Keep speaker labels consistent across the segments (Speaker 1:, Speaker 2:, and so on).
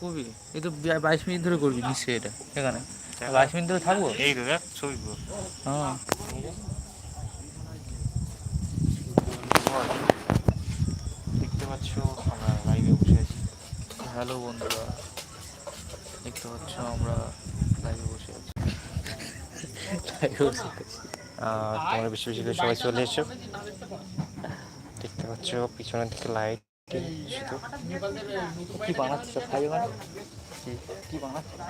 Speaker 1: কবি? এই তো বাইশ মিনিট ধরে করবি নিশ্চয়ই এটা এখানে। বাইশ মিনিট ধরে থাকব?
Speaker 2: এই তো দেখ
Speaker 1: হ্যাঁ।
Speaker 2: দেখতে পাচ্ছ আমরা লাইভে বসে আছি।
Speaker 1: হ্যালো বন্ধুরা দেখতে পাচ্ছ আমরা লাইভে বসে আছি।
Speaker 2: তোমরা বেশি বেশি করে সবাই চলে এসো। দেখতে পাচ্ছ পিছনের দিকে লাইট
Speaker 1: কি বানাচ্ছিস সব খাবি মানে কি কি বানাচ্ছিস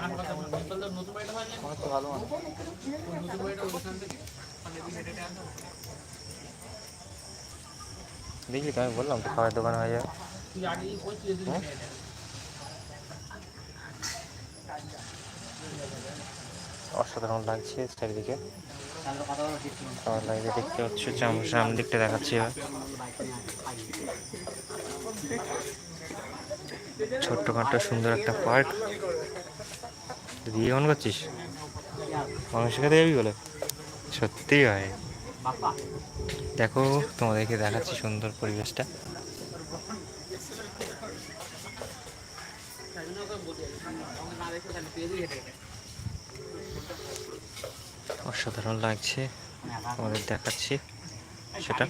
Speaker 1: আমার তো ভালো মানে
Speaker 2: দেখলি তো আমি বললাম তো খাবার দোকান হয়ে যাবে অসাধারণ লাগছে চারিদিকে। লাইভে দেখতে চামচ সামনের দিকটা দেখাচ্ছি এবার। ছোট্টখাটো সুন্দর একটা পার্ক। দিয়ে কেমন করছিস? মাংস খেতে যাবি বলে? সত্যি হয় দেখো তোমাদেরকে দেখাচ্ছি সুন্দর পরিবেশটা। অসাধারণ লাগছে। তোমাদের দেখাচ্ছি সেটা।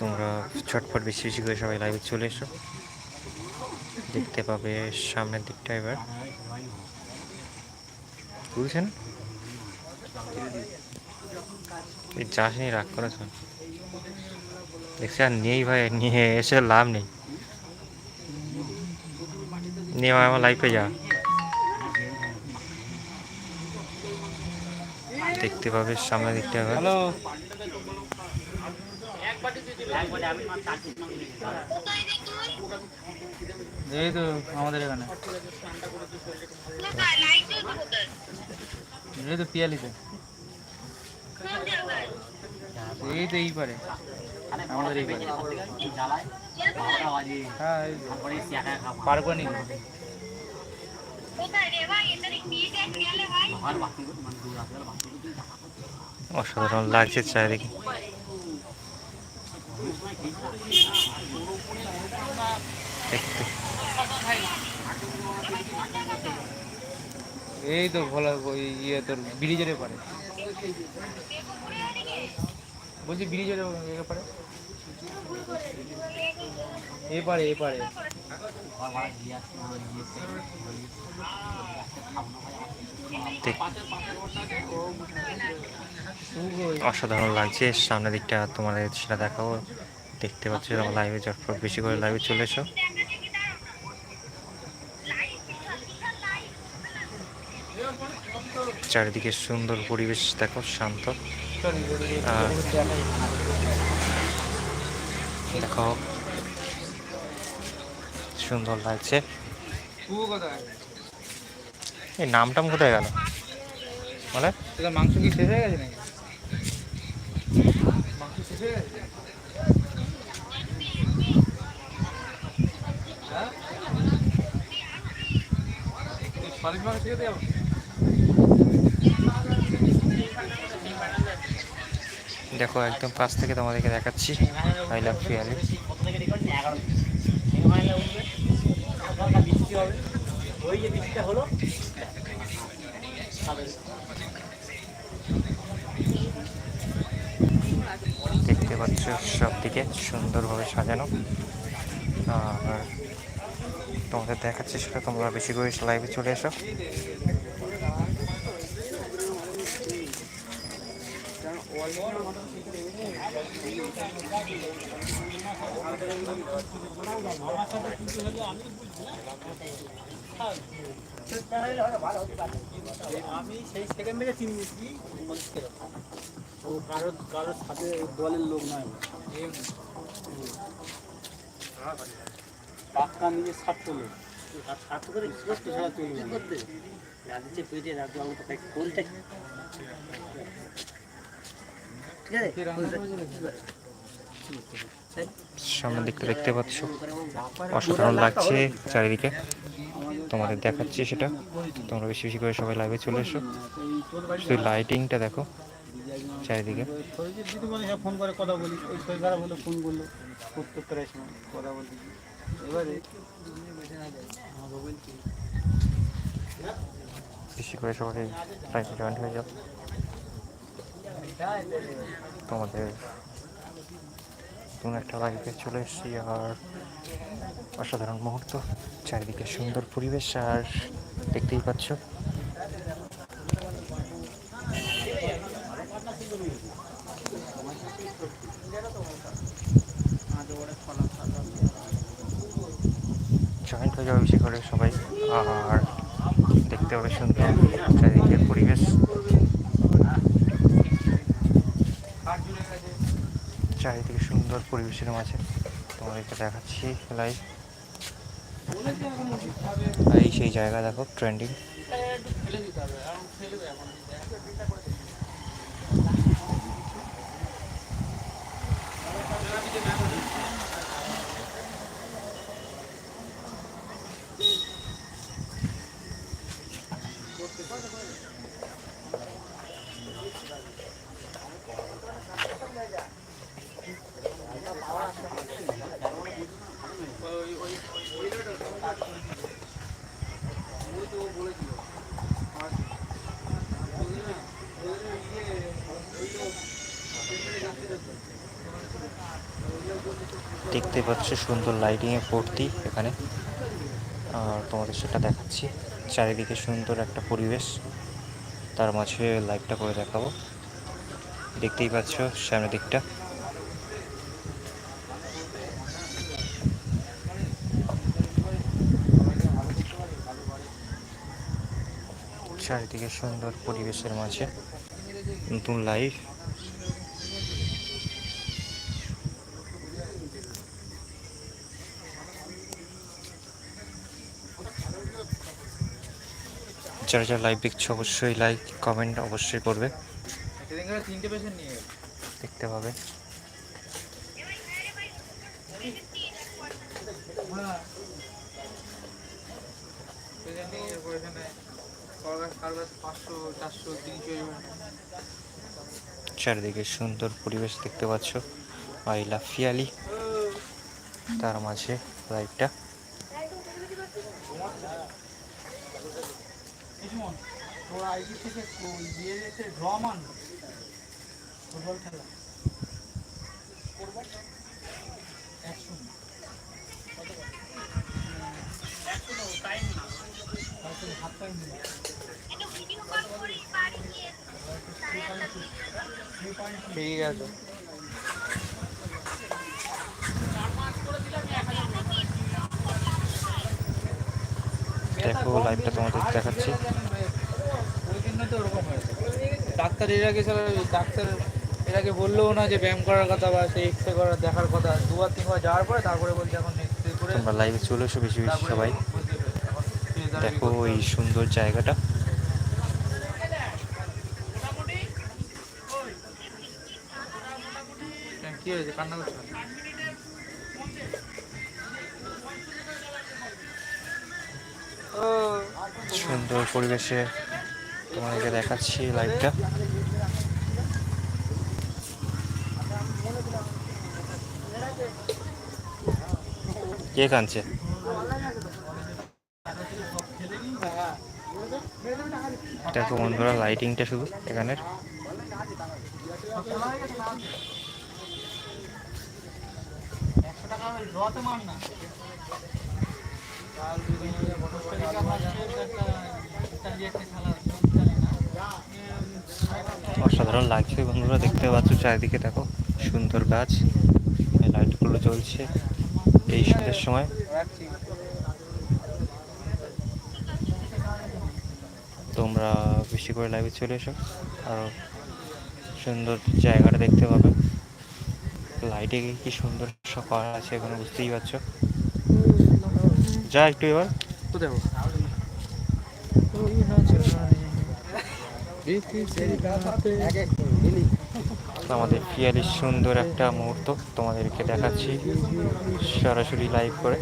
Speaker 2: তোমরা ছটফট বেশি বেশি করে সবাই লাইভে চলে এসো। দেখতে পাবে সামনের দিকটা এবার। বুঝছেন? এই যাস নি রাগ করেছ দেখছি আর নেই ভাই নিয়ে এসে লাভ নেই। নিয়ে ভাই আমার লাইফে যা। দেখতে পাবে সামনের দিকটা এবার।
Speaker 1: হ্যালো এই তো আমাদের এখানে। এই তো পিয়ালিতে। এই তো এই পারে আমাদের এই পারে হ্যাঁ পার করে নিবি
Speaker 2: অসাধারণ লাগছে চারিদিকে। দেখতে।
Speaker 1: এই তো ভোলা ওই ইয়ে তোর ব্রিজের পারে বলছি ব্রিজের এ পারে এ পারে এ পারে।
Speaker 2: দেখ-
Speaker 1: ওই
Speaker 2: অসাধারণ লাগছে সামনের দিকটা তোমাদের সেটা দেখাবো। দেখতে পাচ্ছ লাইভে চটপট বেশি করে লাইভে চলে এসো। চারিদিকে সুন্দর পরিবেশ, দেখো, শান্ত। দেখো, সুন্দর লাগছে। এই নামটাম কোথায় গেল? মানে
Speaker 1: মাংস কি শেষ হয়ে গেছে নাকি? মাংস শেষ হয়ে গেছে? হ্যাঁ? তুই সলিড মাংস খেতে যাব
Speaker 2: দেখো, একদম কাছ থেকে তোমাদেরকে দেখাচ্ছি। আই লাভ পিয়ালি দেখতে পাচ্ছ সব দিকে সুন্দরভাবে সাজানো। আর তোমাদের দেখাচ্ছি সেটা, তোমরা বেশি করে লাইভে চলে এসো।
Speaker 1: আমি সেই সেকেন্ড থেকে চিনি ও কারোর কারোর সাথে দলের লোক নয়। পাক্কা নিজের স্বার্থ লোক। স্বার্থ করে স্পষ্ট ছাড়া চলবে করতে? রাজ্যে পেটে রাজ্য আমাকে তাই
Speaker 2: সামনের দিকটা দেখতে পাচ্ছ। অসাধারণ লাগছে চারিদিকে। তোমাদের দেখাচ্ছি সেটা। তোমরা বেশি বেশি করে সবাই লাইভে চলে এসো। শুধু লাইটিংটা দেখো চারিদিকে। বেশি করে সবাই জয়েন্ট হয়ে যাও। তোমাদের নতুন একটা লাইভে চলে এসেছি আর অসাধারণ মুহূর্ত, চারিদিকে সুন্দর পরিবেশ আর দেখতেই পাচ্ছ। জয়েন্ট হয়ে যাবে বেশি করে সবাই, আর দেখতে হবে সুন্দর চারিদিকের পরিবেশ চারিদিকে সুন্দর পরিবেশের মাঝে। তোমাদেরকে দেখাচ্ছি লাইভ এই সেই জায়গা দেখো ট্রেন্ডিং দেখতে পাচ্ছ সুন্দর লাইটিংয়ে ভর্তি এখানে। আর তোমাদের সেটা দেখাচ্ছি। চারিদিকে সুন্দর একটা পরিবেশ। তার মাঝে লাইটটা করে দেখাবো। দেখতেই পাচ্ছ সামনের দিকটা। চারিদিকে সুন্দর পরিবেশের মাঝে। নতুন লাইফ যারা যারা লাইভ দেখছ অবশ্যই লাইক কমেন্ট অবশ্যই করবে। দেখতে পাবে। চারিদিকে সুন্দর পরিবেশ দেখতে পাচ্ছ। আই লাভ ফিয়ালি তার মাঝে লাইটটা
Speaker 3: সুমন তোর আইডি থেকে ইয়ে ড্রম আন ফুটবল খেলা। এক শূন্য হাত টাইম
Speaker 1: ঠিক আছে।
Speaker 2: দেখো লাইভটা তোমাদের দেখাচ্ছি।
Speaker 1: ডাক্তার এর আগে ডাক্তার এর আগে বললেও না যে ব্যায়াম করার কথা বা সেই এক্সরে করার দেখার কথা। দুবার তিনবার যাওয়ার পরে তারপরে বলছে এখন এক্সরে করে
Speaker 2: তোমরা লাইভে চলে এসো বেশি বেশি সবাই। দেখো এই সুন্দর জায়গাটা।
Speaker 1: হ্যাঁ, কি হয়েছে? কান্না করছ
Speaker 2: সুন্দর পরিবেশে তোমাদেরকে দেখাচ্ছি লাইভটা কে কাঁদছে? দেখো বন্ধুরা লাইটিংটা শুধু এখানের।
Speaker 3: টাকা
Speaker 2: অসাধারণ লাগছে বন্ধুরা, দেখতে পাচ্ছ চারিদিকে, দেখো, সুন্দর গাছ, লাইটগুলো জ্বলছে এই শীতের সময়। তোমরা বেশি করে লাইভে চলে এসো, আর সুন্দর জায়গাটা দেখতে পাবে। লাইটে কি সুন্দর করা আছে এখানে বুঝতেই পারছ। যা একটু এবার।
Speaker 1: তো দেখো।
Speaker 2: আমাদের পিয়ালির সুন্দর একটা মুহূর্ত তোমাদেরকে দেখাচ্ছি। সরাসরি লাইভ করে।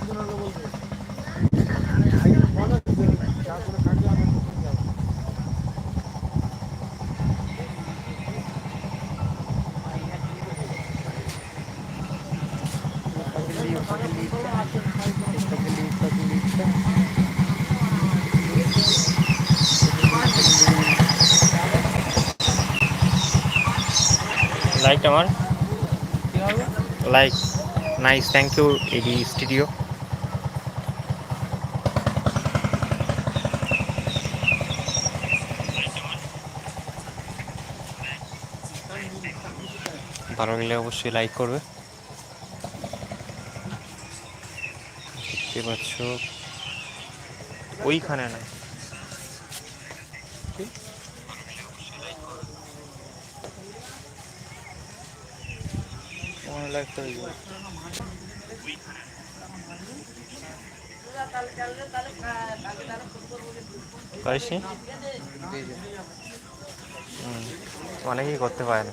Speaker 1: কি হবে
Speaker 2: লাইক আমার? Like nice thank you AD studio ভালো লাগলে অবশ্যই লাইক করবে। দেখতে পাচ্ছ, ওইখানে না।
Speaker 1: লাইভ করে দিও
Speaker 2: পারিসনি অনেকেই করতে পারে না।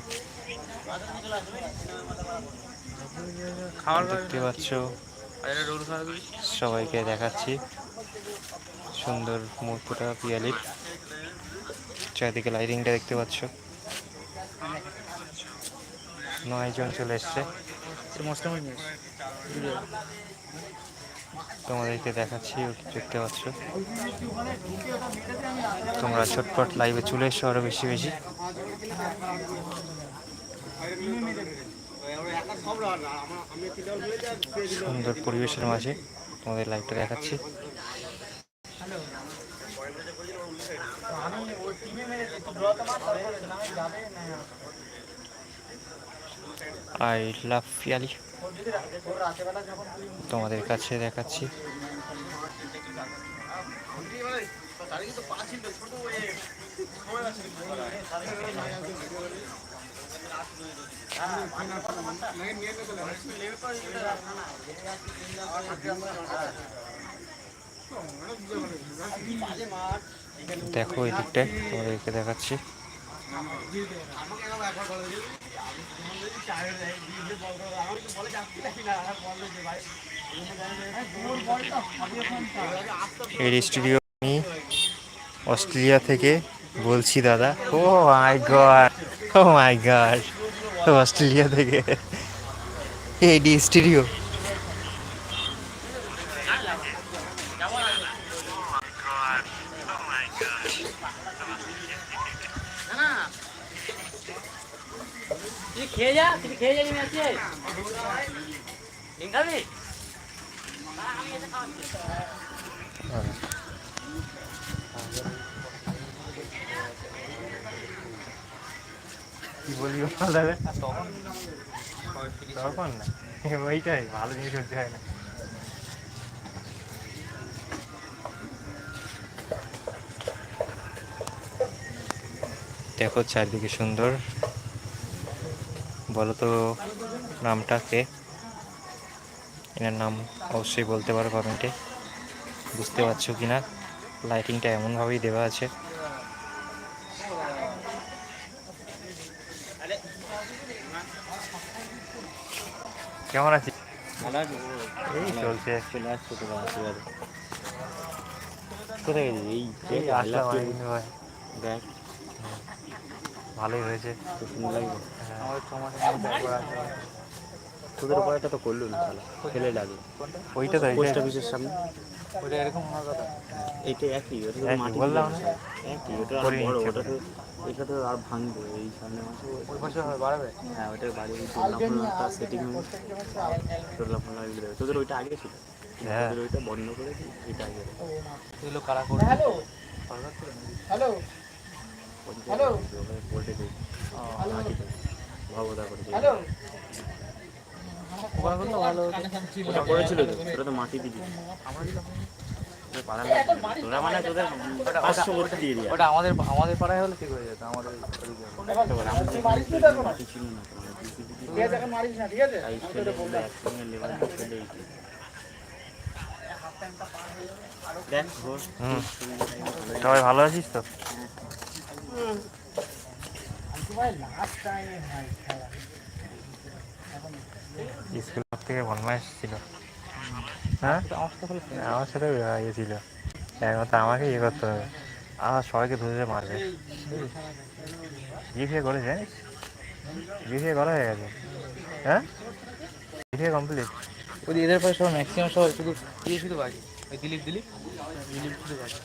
Speaker 2: দেখতে পাচ্ছ, সবাইকে দেখাচ্ছি সুন্দর মুহূর্তটা পিয়ালির। চারিদিকে লাইটিংটা দেখতে পাচ্ছ। নয়জন চলে এসছে। তোমাদেরকে দেখাচ্ছি দেখতে পাচ্ছ। তোমরা ছটপট লাইভে চলে এসছো আরও বেশি বেশি। সুন্দর পরিবেশের মাঝে তোমাদের লাইভটা দেখাচ্ছি। আই লাভ পিয়ালি তোমাদের কাছে দেখাচ্ছি। দেখো এই দিকটায় তোমাদেরকে দেখাচ্ছি। এর স্টুডিও আমি অস্ট্রেলিয়া থেকে বলছি, দাদা। ও my god, oh my god, Australia থেকে। AD studio. কি বলবি বল দাদা তখন না ওইটাই ভালো জিনিস হচ্ছে হয় না দেখো চারদিকে সুন্দর। বলো তো নামটা কে এনার নাম অবশ্যই বলতে পারো কমেন্টে। বুঝতে পারছ কি না লাইটিংটা এমনভাবেই দেওয়া আছে। কেমন আছিস
Speaker 3: আছে
Speaker 2: এই চলছে।
Speaker 3: চলে আসছো তো আশীর্বাদ
Speaker 2: কোথায় গেছিস এই আসলাম।
Speaker 3: দেখ।
Speaker 2: ভালোই হয়েছে।
Speaker 3: খুব সুন্দর লাগবে।
Speaker 1: আমাদের ছ মাসের মধ্যে একবার আসতে হবে।
Speaker 3: তোদের উপায়টা তো করল না শালা ফেলে লাগে।
Speaker 2: ওইটা তো
Speaker 3: পোস্ট অফিসের সামনে।
Speaker 1: ওইটা এরকম হওয়ার কথা।
Speaker 3: এইটা একই ওটা তো
Speaker 2: একই,
Speaker 3: মাটি
Speaker 2: বললাম।
Speaker 3: একই ওটা আর বড় ওটা তো এটা তো আর ভাঙবে এই সামনে মাসে।
Speaker 1: ওই পাশে বাড়াবে?
Speaker 3: হ্যাঁ ওটার বাড়ি টোলা ফোলা সেটিং টোলা ফোলা এগুলো তোদের ওইটা আগে ছিল।
Speaker 2: হ্যাঁ।
Speaker 3: তোদের ওইটা বন্ধ করে দিই এটা আগে।
Speaker 1: এগুলো কারা করবে
Speaker 4: হ্যালো? হ্যালো। হ্যালো।
Speaker 3: আছে, ভাবদা করে দিই
Speaker 1: করলে ভালো
Speaker 3: ওটা করেছিল তো ওটা তো মাটি দিয়ে। তোরা মানে তোদের পাঁচশো দিয়ে দিই
Speaker 1: ওটা আমাদের আমাদের পাড়ায় হলে ঠিক হয়ে যেত আমাদের
Speaker 3: মাটি ছিল না
Speaker 1: ঠিক আছে
Speaker 2: সবাই ভালো আছিস তো? স্কুল থেকে বদমাইশ ছিল হ্যাঁ? আমার সাথে ইয়ে ছিল একমাত্র আমাকে ইয়ে করতে হবে। আমার সবাইকে ধরে মারবে। জিপিএ করে জানিস? করা হয়ে গেছে। হ্যাঁ? জিপিএ কমপ্লিট
Speaker 1: ওই এদের পরে সব ম্যাক্সিমাম সবাই শুধু ইয়ে শুধু বাকি ওই দিলীপ দিলীপ? দিলীপ শুধু বাকি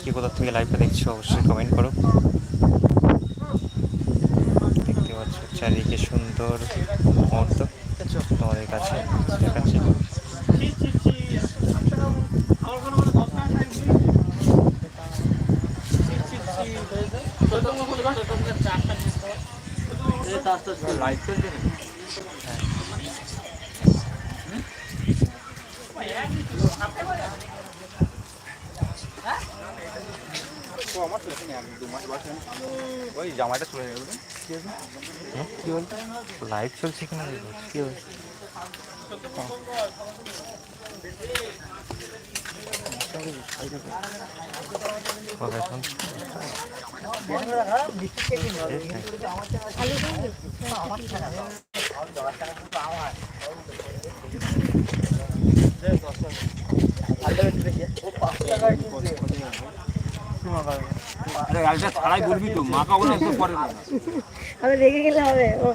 Speaker 2: কি কোথা থেকে লাইভটা দেখছ? অবশ্যই কমেন্ট করো। দেখতে পাচ্ছ চারিদিকে সুন্দর মুহূর্ত তোমাদের কাছে দেখাচ্ছি
Speaker 1: লাইভ চলছে জামাইটা চলে যাবে
Speaker 2: কি বলতো লাইভ চলছে কিনা কি বলছে কোথায় শুনছি?
Speaker 1: ছাড়াই বলবি তো মা কাবো না পরে
Speaker 5: আমি রেগে গেলে হবে ও?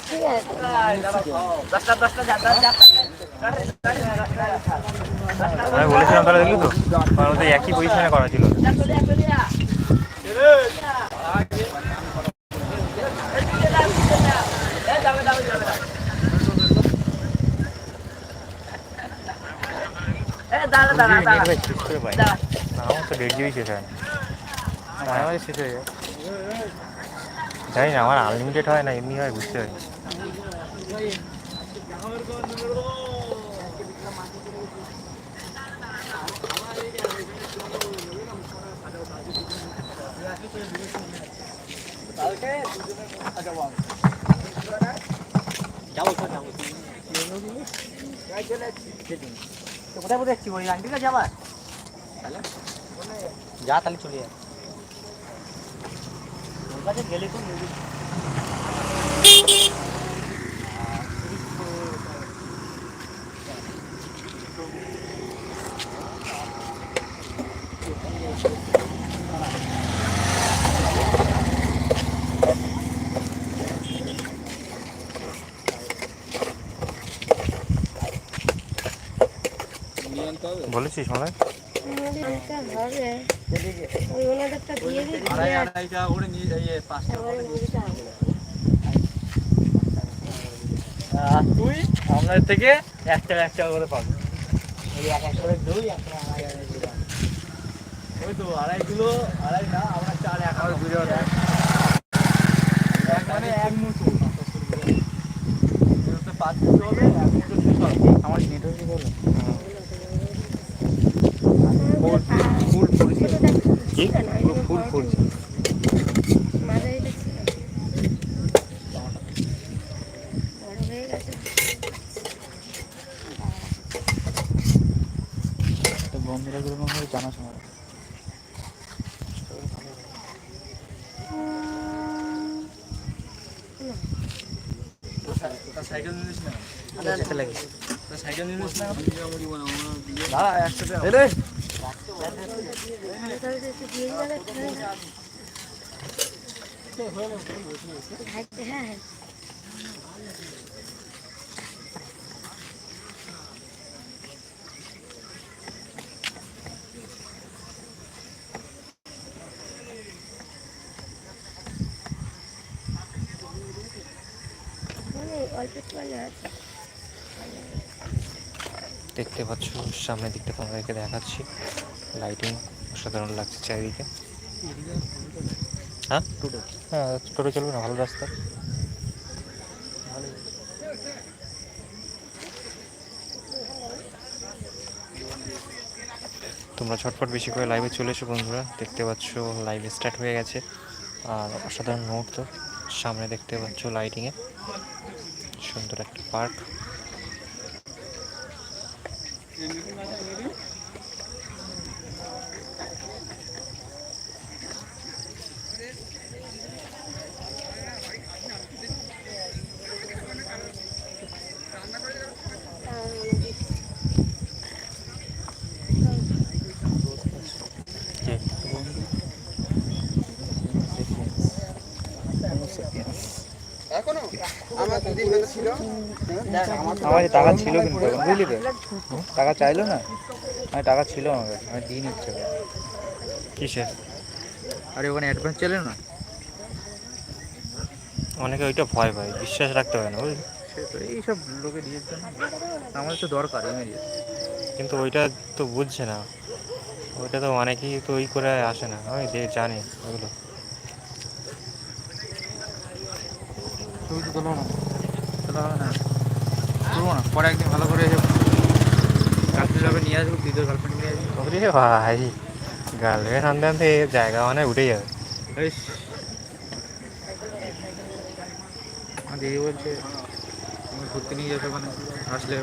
Speaker 5: ঠিক আছে
Speaker 2: আমি বলেছিলাম তাহলে দেখলি তো? মধ্যে একই পজিশনে করা ছিল। পাই আমার তো দেড় শেষ হয় না।
Speaker 1: শেষ হয়ে
Speaker 2: জানি না, আমার আনলিমিটেড হয় না, এমনি হয়, বুঝতে পারি
Speaker 4: কোথায় কোথায় যাচ্ছি ওই আন্টির কাছে আবার যা তাহলে চলে যা ওর কাছে গেলে তো music
Speaker 2: বলেছিস মনে
Speaker 5: আমাদের যেটা হবে ওই ওনাদেরটা দিয়ে দিই
Speaker 1: আড়াই আড়াই টাকা করে নিয়ে যাই পাঁচটা
Speaker 5: তারপরে মুড়িটা হবে।
Speaker 1: আর তুই আমাদের থেকে একটা এক টাকা করে পাবি। ওই তো আড়াই কিলো আড়াই না আমরা চার এক মানে এক মুঠো। পাঁচ মুঠো হবে এক মুঠো শেষ হবে আমার নেটওয়ার্ক বলো ফুল ফুল পড়েছে
Speaker 5: ছোটটা
Speaker 2: কি
Speaker 1: ফুল
Speaker 5: হয়ে
Speaker 1: তো বন্ধুরা গুলো মনে হয় জানা শোনা। সাইকেল নিস না? সাইকেল নিস না? দাঁড়া একসাথে এলে
Speaker 5: তাহলে তো একটু দিয়ে দিলে তাহলে ঘাটতে হ্যাঁ
Speaker 2: দেখতে পাচ্ছ সামনের দিকটা তোমাদেরকে দেখাচ্ছি। লাইটিং অসাধারণ লাগছে চারিদিকে। হ্যাঁ? টোটো হ্যাঁ টোটো চলবে না ভালো রাস্তা। তোমরা ছটফট বেশি করে লাইভে চলে এসো বন্ধুরা। দেখতে পাচ্ছ লাইভ স্টার্ট হয়ে গেছে। আর অসাধারণ মুহূর্ত সামনে দেখতে পাচ্ছ লাইটিংয়ে সুন্দর একটা পার্ক
Speaker 1: আমার যে টাকা ছিল কিন্তু বুঝলি তো? টাকা চাইলো না? আমি টাকা ছিল আমার কাছে আমি দিয়ে নিচ্ছে
Speaker 2: কিসের?
Speaker 1: আরে ওখানে অ্যাডভান্স চলে না?
Speaker 2: অনেকে ওইটা ভয় পায় বিশ্বাস রাখতে হয় না বুঝলি?
Speaker 1: সে তো এইসব লোকে দিয়েছে না। আমাদের তো দরকার
Speaker 2: কিন্তু ওইটা তো বুঝছে না। ওইটা তো অনেকেই তো ওই করে আসে না আমি যে জানি ওগুলো।
Speaker 1: ছবি তো না। তোলা হবে না করব না পরে একদিন ভালো করে গার্লফ্রেন্ড যাবে নিয়ে আসব তুই গার্লফ্রেন্ড নিয়ে আসবি।
Speaker 2: ওরে ভাই গার্লফ্রেন্ড আনতে আনতে জায়গা মানে উঠে যাবে।
Speaker 1: দিদি বলছে ঘুরতে নিয়ে যাবে ওখানে আসলে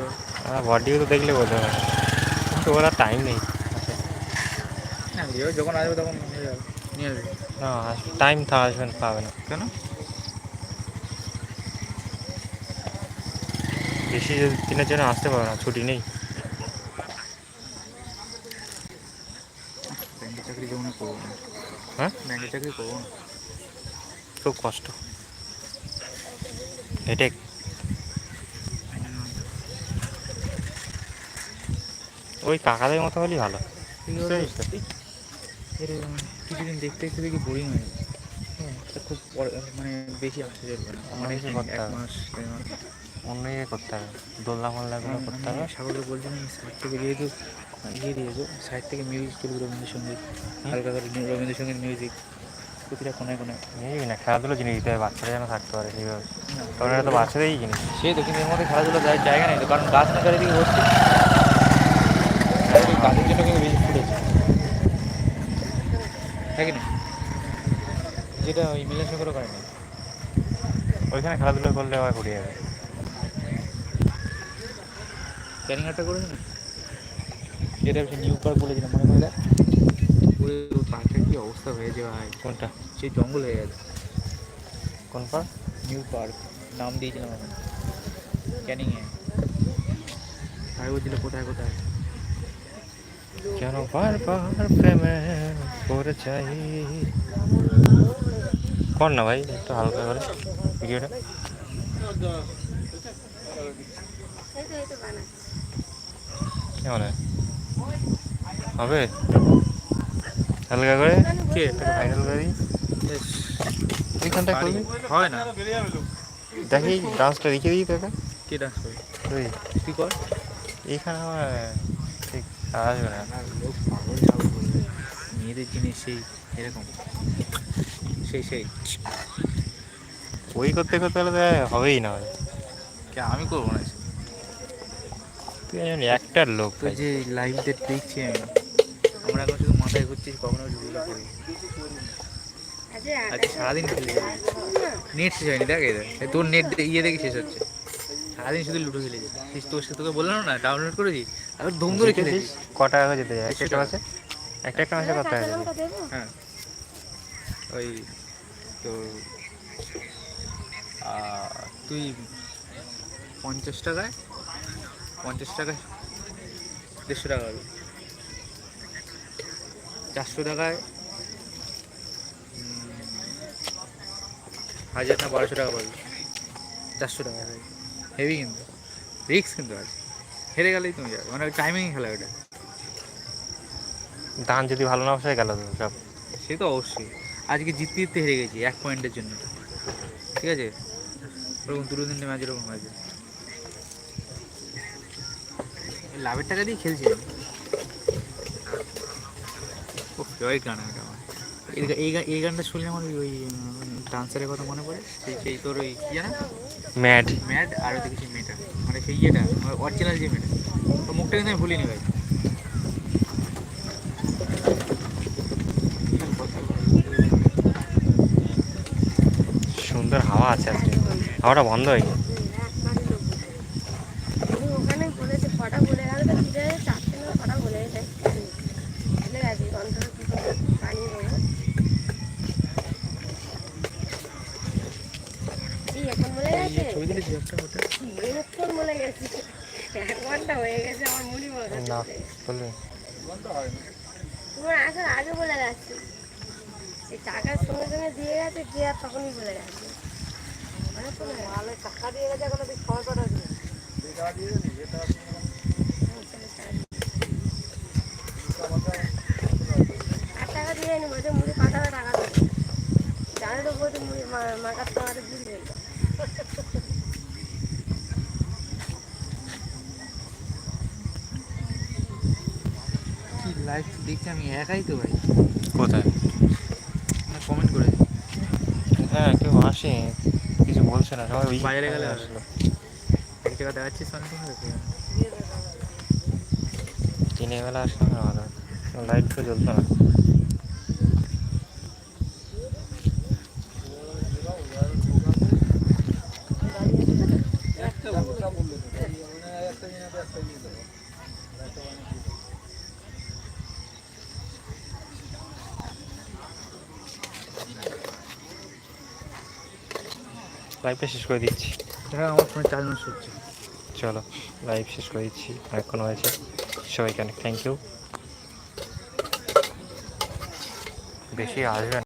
Speaker 2: বডিও তো দেখলে বোঝা যায়। কিন্তু ওরা টাইম নেই।
Speaker 1: যখন আসবে তখন নিয়ে যাবে নিয়ে আসবে।
Speaker 2: না টাইম তো আসবেন পাবে না।
Speaker 1: কেন?
Speaker 2: বেশি দিনের জন্য আসতে পারবে না ছুটি নেই।
Speaker 1: চাকরি যেমন করব? না
Speaker 2: হ্যাঁ?
Speaker 1: ব্যাংকের চাকরি করব না?
Speaker 2: খুব কষ্ট। হেডেক। ওই কাকাদের মতো হলেই ভালো।
Speaker 1: কিছুদিন দেখতে দেখতে দেখি বোরিং হয়ে হ্যাঁ খুব মানে বেশি আসতে চলবে না।
Speaker 2: অন্য
Speaker 1: মানে এক মাস।
Speaker 2: অন্য ইয়ে করতে হবে। দোলনা মোল্লাগুলো করতে হবে।
Speaker 1: সাগরকে বলছিলাম সাইড থেকে যেহেতু ইয়ে দিয়েছ সাইড থেকে মিউজিক চলবে রবীন্দ্রসঙ্গীত হালকা করে রবীন্দ্রসঙ্গীত মিউজিক প্রতিটা কোনায় কোনায়
Speaker 2: এই না খেলাধুলো জিনিস দিতে হবে বাচ্চারা যেন থাকতে পারে সেইভাবে। কারণ এটা তো বাচ্চাদেরই জিনিস।
Speaker 1: সেই তো কিন্তু এর মধ্যে খেলাধুলো দেওয়ার জায়গা নেই তো কারণ গাছ না চারিদিকে চারিদিকে গাছের জন্য কিন্তু বেশি ফুটেছে তাই কি না? যেটা ওই মিলন করে করে না।
Speaker 2: ওইখানে খেলাধুলো করলে আবার ঘুরে যাবে।
Speaker 1: ক্যারিংটা করেছে না যেটা সে নিউ পার্ক বলেছিলাম মনে করে দেখ ওই পার্কের কি অবস্থা হয়েছে ভাই?
Speaker 2: কোনটা?
Speaker 1: সেই জঙ্গল হয়ে গেছে।
Speaker 2: কোন পার
Speaker 1: নিউ পার্ক নাম দিয়েছিলাম আমি। ক্যানিংয়ে ভাই বলছিল কোথায় কোথায়?
Speaker 2: কেন বারবার প্রেমে পড়ে চাই কর না ভাই একটু হালকা করে ভিডিওটা
Speaker 5: এই তো এই তো বানাচ্ছি
Speaker 2: কেমন হবে? হালকা করে?
Speaker 1: কে?
Speaker 2: ফাইনাল করে এইখানটা করবি
Speaker 1: হয় না।
Speaker 2: দেখি ডান্সটা রেখে দিই তোকে।
Speaker 1: কে ডান্স করে
Speaker 2: তুই।
Speaker 1: তুই কর।
Speaker 2: এইখানে আমার ঠিক আসবে না।
Speaker 1: মেয়েদের জিনিস সেই এরকম। সেই সেই।
Speaker 2: ওই করতে করতে হলে হবেই না।
Speaker 1: কে আমি করব না
Speaker 2: তুই একজন একটার লোক
Speaker 1: তো। যে লাইভটা দেখছি আমি আমরা এখন শুধু মাথায় ঘুরছি কখনো ভিডিওটা করি
Speaker 5: আজকে
Speaker 1: আজকে সারাদিন খেলে নেট শেষ হয়নি দেখ এই তোর নেট ইয়ে দেখে শেষ হচ্ছে। সারাদিন শুধু লুডো খেলে যাচ্ছিস তোর সাথে তোকে বললাম না ডাউনলোড করেছি আর ধুম ধরে খেলেছিস।
Speaker 2: ক টাকা যেতে যায়? একটা একটা মাসে একটা একটা মাসে কত টাকা
Speaker 1: হ্যাঁ। ওই তো তুই পঞ্চাশ টাকায় পঞ্চাশ টাকায় দেড়শো টাকা হবে। চারশো টাকায় হাজার না বারোশো টাকা পাবি চারশো টাকা হেভি কিন্তু। রিক্স কিন্তু আছে। হেরে গেলেই তুমি যাবে। মানে টাইমিং খেলা ওটা।
Speaker 2: ধান যদি ভালো না বসে গেল সব।
Speaker 1: সে তো অবশ্যই। আজকে জিততে জিততে হেরে গেছি এক পয়েন্টের জন্য ঠিক আছে? ওরকম দুটো তিনটে ম্যাচ এরকম হয়েছে। লাভের টাকা দিয়ে খেলছি। ও ফেভারিট গান এটা আমার। এই এই এই গানটা শুনলে আমার ওই- ওই ডান্সারের কথা মনে পড়ে? সেই সেই তোর ওই কি জানা?
Speaker 2: ম্যাড।
Speaker 1: ম্যাড আর ওই দেখেছি মেয়েটা। মানে সেই ইয়েটা অরিজিনাল যে মেয়েটা। তো মুখটা কিন্তু আমি ভুলিনি ভাই।
Speaker 2: সুন্দর হাওয়া আছে আজকে। হাওয়াটা বন্ধ হয়নি
Speaker 5: আমি ওখানে বলেছে কটা বলে গেল তো ফিরে চারটে না কটা বলে গেছে। ভুলে গেছি অন্তত কি করে পানি দেবো। এখন বলে গেছে?
Speaker 1: ছবি তুলেছি একটা ওটা
Speaker 5: অনেকক্ষণ বলে গেছি। এক ঘণ্টা হয়ে গেছে আমার মুড়ি মাখা
Speaker 2: না
Speaker 5: তোমার আসার আগে বলে গেছে। এই টাকার সঙ্গে সঙ্গে দিয়ে গেছে দিয়ে আর তখনই বলে গেছে। অনেকক্ষণ।
Speaker 4: টাকা দিয়ে গেছে এখন তুই
Speaker 5: আর দিয়ে নি বলছে মুড়ি টাকা দেবে বলছে মুড়ি মা- মাখার তো আর
Speaker 1: লাইভ দেখছি আমি একাই তো ভাই।
Speaker 2: কোথায়?
Speaker 1: কমেন্ট করে
Speaker 2: হ্যাঁ কেউ আসে কিছু বলছে না সবাই ওই
Speaker 1: বাইরে গেলে
Speaker 2: আসলো।
Speaker 1: এক জায়গা দেখাচ্ছিস অনেক সময়
Speaker 2: দিনের বেলা আসলে না ভালো। লাইট তো জ্বলতো না। লাইভটা শেষ করে দিচ্ছি।
Speaker 1: দেখা আমার ফোনে চার্জ নষ্ট হচ্ছে
Speaker 2: চলো লাইভ শেষ করে দিচ্ছি। এখন হয়েছে। সবাইকে অনেক থ্যাংক ইউ বেশি আসবে না।